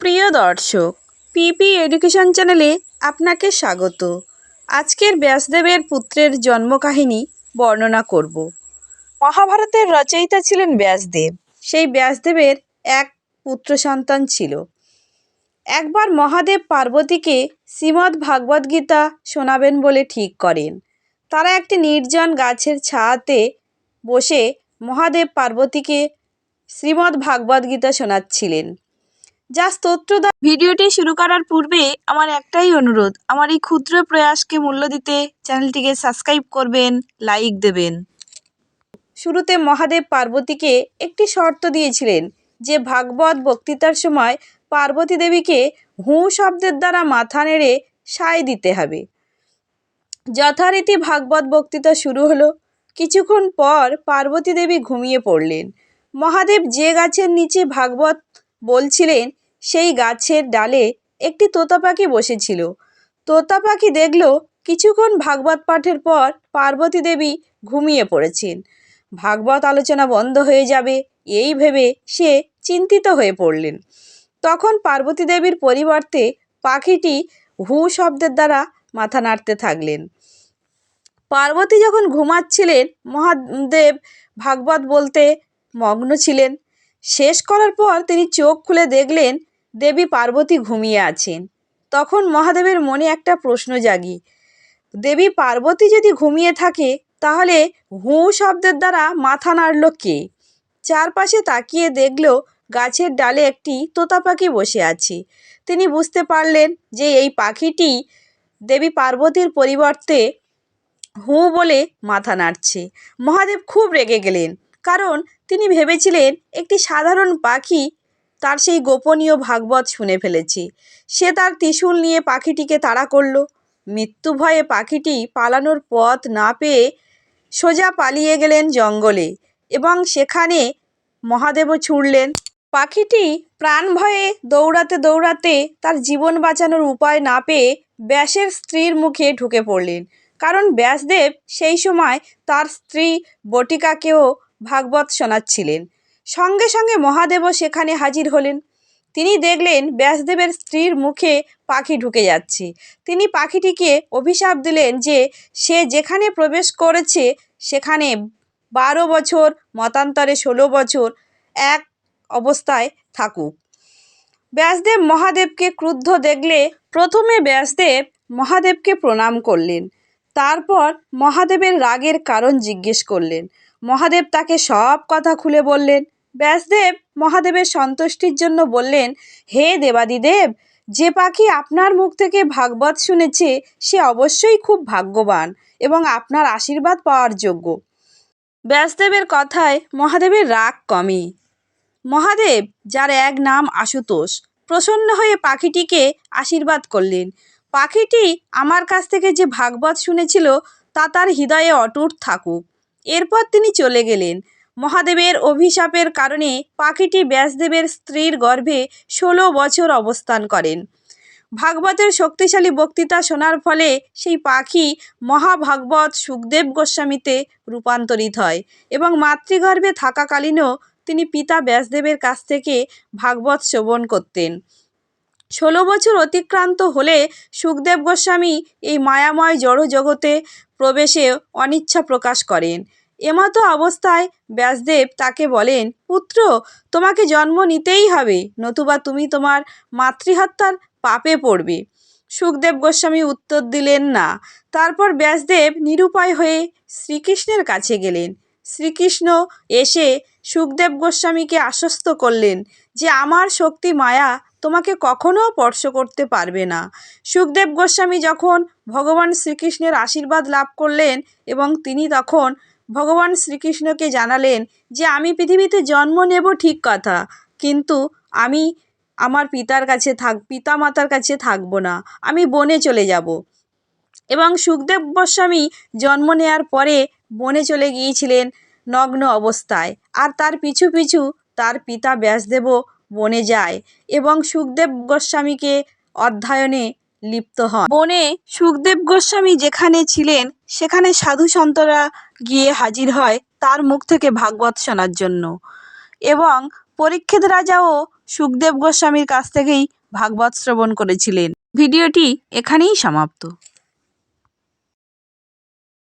প্রিয় দর্শক, পিপি এডুকেশন চ্যানেলে আপনাকে স্বাগত। আজকের ব্যাসদেবের পুত্রের জন্মকাহিনী বর্ণনা করব। মহাভারতের রচয়িতা ছিলেন ব্যাসদেব। সেই ব্যাসদেবের এক পুত্র সন্তান ছিল। একবার মহাদেব পার্বতীকে শ্রীমদ্ ভাগবত গীতা শোনাবেন বলে ঠিক করেন। তারা একটি নির্জন গাছের ছায়াতে বসে মহাদেব পার্বতীকে শ্রীমদ্ গীতা শোনাচ্ছিলেন। যা স্তোত্রদা ভিডিওটি শুরু করার পূর্বে আমার একটাই অনুরোধ, আমার এই ক্ষুদ্র প্রয়াসকে মূল্য দিতে চ্যানেলটিকে সাবস্ক্রাইব করবেন, লাইক দেবেন। শুরুতে মহাদেব পার্বতীকে একটি শর্ত দিয়েছিলেন যে ভাগবত বক্তৃতার সময় পার্বতী দেবীকে হুঁ শব্দের দ্বারা মাথা নেড়ে সায় দিতে হবে। যথারীতি ভাগবত বক্তৃতা শুরু হলো। কিছুক্ষণ পর পার্বতী দেবী ঘুমিয়ে পড়লেন। মহাদেব যে গাছের নিচে ভাগবত বলছিলেন সেই গাছের ডালে একটি তোতা পাখি বসেছিল। তোতা পাখি দেখল কিছুক্ষণ ভাগবত পাঠের পর পার্বতী দেবী ঘুমিয়ে পড়েছেন। ভাগবত আলোচনা বন্ধ হয়ে যাবে, এই ভেবে সে চিন্তিত হয়ে পড়লেন। তখন পার্বতী দেবীর পরিবর্তে পাখিটি হু শব্দের দ্বারা মাথা নাড়তে থাকলেন। পার্বতী যখন ঘুমাচ্ছিলেন, মহাদেব ভাগবত বলতে মগ্ন ছিলেন। শেষ করার পর তিনি চোখ খুলে দেখলেন দেবী পার্বতী ঘুমিয়ে আছেন। তখন মহাদেবের মনে একটা প্রশ্ন জাগি। দেবী পার্বতী যদি ঘুমিয়ে থাকে, তাহলে হু শব্দের দ্বারা মাথা নাড়ল কে? চারপাশে তাকিয়ে দেখল গাছের ডালে একটি তোতা পাখি বসে আছে। তিনি বুঝতে পারলেন যে এই পাখিটি দেবী পার্বতীর পরিবর্তে হু বলে মাথা নাড়ছে। মহাদেব খুব রেগে গেলেন, কারণ তিনি ভেবেছিলেন একটি সাধারণ পাখি তার সেই গোপনীয় ভাগবত শুনে ফেলেছি। সে তার ত্রিশূল নিয়ে পাখিটিকে তাড়া করল। মৃত্যু ভয়ে পাখিটি পালানোর পথ না পেয়ে সোজা পালিয়ে গেলেন জঙ্গলে এবং সেখানে মহাদেবও ছুটলেন পাখিটি প্রাণ ভয়ে দৌড়াতে দৌড়াতে তার জীবন বাঁচানোর উপায় না পেয়ে ব্যাসের স্ত্রীর মুখে ঢুকে পড়লেন। কারণ ব্যাসদেব সেই সময় তার স্ত্রী বটিকাকেও ভাগবত শোনাচ্ছিলেন। সঙ্গে সঙ্গে মহাদেবও সেখানে হাজির হলেন। তিনি দেখলেন ব্যাসদেবের স্ত্রীর মুখে পাখি ঢুকে যাচ্ছে। তিনি পাখিটিকে অভিশাপ দিলেন যে সে যেখানে প্রবেশ করেছে, সেখানে বারো বছর, মতান্তরে ষোলো বছর এক অবস্থায় থাকুক। ব্যাসদেব মহাদেবকে ক্রুদ্ধ দেখলে প্রথমে ব্যাসদেব মহাদেবকে প্রণাম করলেন। তারপর মহাদেবের রাগের কারণ জিজ্ঞেস করলেন। মহাদেব তাকে সব কথা খুলে বললেন। ব্যাসদেব মহাদেবের সন্তুষ্টির জন্য বললেন, হে দেবাদিদেব, যে পাখি আপনার মুখ থেকে ভাগবত শুনেছে, সে অবশ্যই খুব ভাগ্যবান এবং আপনার আশীর্বাদ পাওয়ার যোগ্য। ব্যাসদেবের কথায় মহাদেবের রাগ কমে। মহাদেব, যার এক নাম আশুতোষ, প্রসন্ন হয়ে পাখিটিকে আশীর্বাদ করলেন। পাখিটি আমার কাছ থেকে যে ভাগবত শুনেছিল, তা তার হৃদয়ে অটুট থাকুক। এরপর তিনি চলে গেলেন। মহাদেবের অভিশাপের কারণে পাখিটি ব্যাসদেবের স্ত্রীর গর্ভে ষোলো বছর অবস্থান করেন। ভাগবতের শক্তিশালী বক্তৃতা শোনার ফলে সেই পাখি মহাভাগবত সুখদেব গোস্বামীতে রূপান্তরিত হয় এবং মাতৃগর্ভে থাকাকালীনও তিনি পিতা ব্যাসদেবের কাছ থেকে ভাগবত শ্রবণ করতেন। ষোলো বছর অতিক্রান্ত হলে সুখদেব গোস্বামী এই মায়াময় জড় জগতে প্রবেশে অনিচ্ছা প্রকাশ করেন। এমতো অবস্থায় ব্যাসদেব তাকে বলেন, পুত্র, তোমাকে জন্ম নিতেই হবে, নতুবা তুমি তোমার মাতৃহত্যার পাপে পড়বে। সুখদেব গোস্বামী উত্তর দিলেন, না। তারপর ব্যাসদেব নিরুপায় হয়ে শ্রীকৃষ্ণের কাছে গেলেন। শ্রীকৃষ্ণ এসে সুখদেব গোস্বামীকে আশ্বস্ত করলেন যে, আমার শক্তি মায়া তোমাকে কখনো স্পর্শ করতে পারবে না। সুখদেব গোস্বামী যখন ভগবান শ্রীকৃষ্ণের আশীর্বাদ লাভ করলেন এবং তিনি তখন ভগবান শ্রীকৃষ্ণকে জানালেন যে, আমি পৃথিবীতে জন্ম নেব ঠিক কথা, কিন্তু আমি আমার পিতার কাছে থাক পিতা মাতার কাছে থাকব না, আমি বনে চলে যাব। এবং সুখদেব গোস্বামী জন্ম নেওয়ার পরে বনে চলে গিয়েছিলেন নগ্ন অবস্থায়। আর তার পিছু পিছু তার পিতা ব্যাসদেবও বনে যায় এবং সুখদেব গোস্বামীকে অধ্যয়নে লিপ্ত হন। বনে সুখদেব গোস্বামী যেখানে ছিলেন, সেখানে সাধু সন্তরা গিয়ে হাজির হয় তার মুখ থেকে ভাগবত শোনার জন্য এবং পরীক্ষিত রাজাও সুখদেব গোস্বামীর কাছ থেকেই ভাগবত শ্রবণ করেছিলেন। ভিডিওটি এখানেই সমাপ্ত।